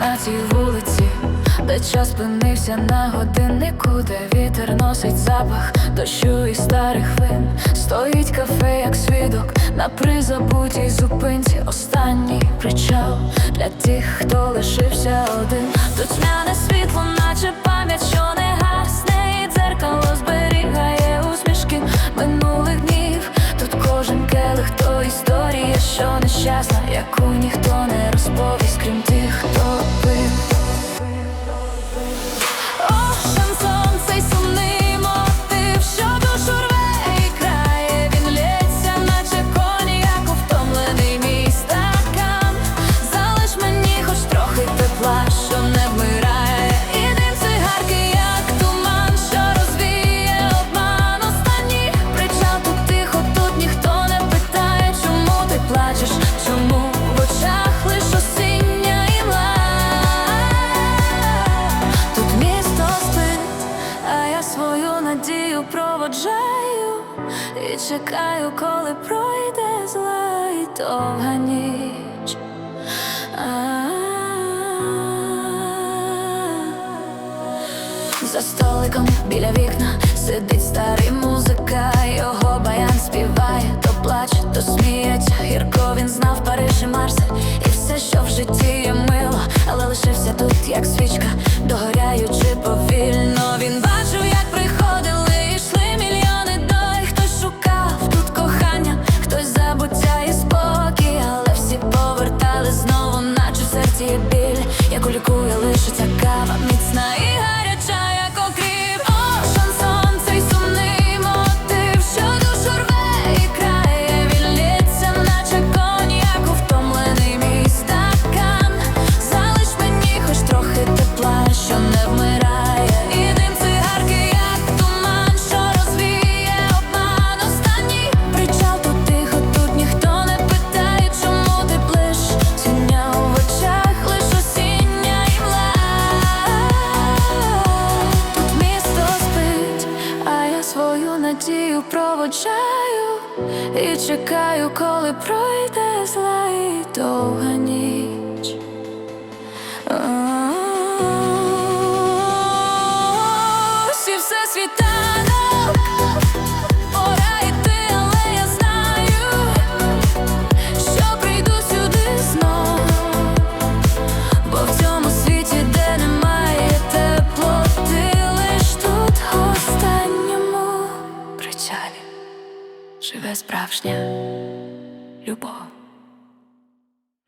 на цій вулиці, де час спинився на годиннику, де вітер носить запах дощу і старих вин. Стоїть кафе, як свідок, на призабутій зупинці. Останній причал для тих, хто лишився один. Тут тьмяне світло, наче пам'ять, що не гасне, і дзеркало зберігає усмішки минулих днів. Тут кожен келих то історія, що нещасна, яку ніхто не розповість, проводжаю і чекаю, коли пройде зла і довга ніч. За столиком біля вікна сидить старий музика, його баян співає, то плаче, то сміється. Гірко він знав Париж і Марсель І все, що в житті є мило, але лишився тут, як свічка, свою надію проводжаю. І чекаю, коли пройде зла і довга ніч. Живе справжня любов.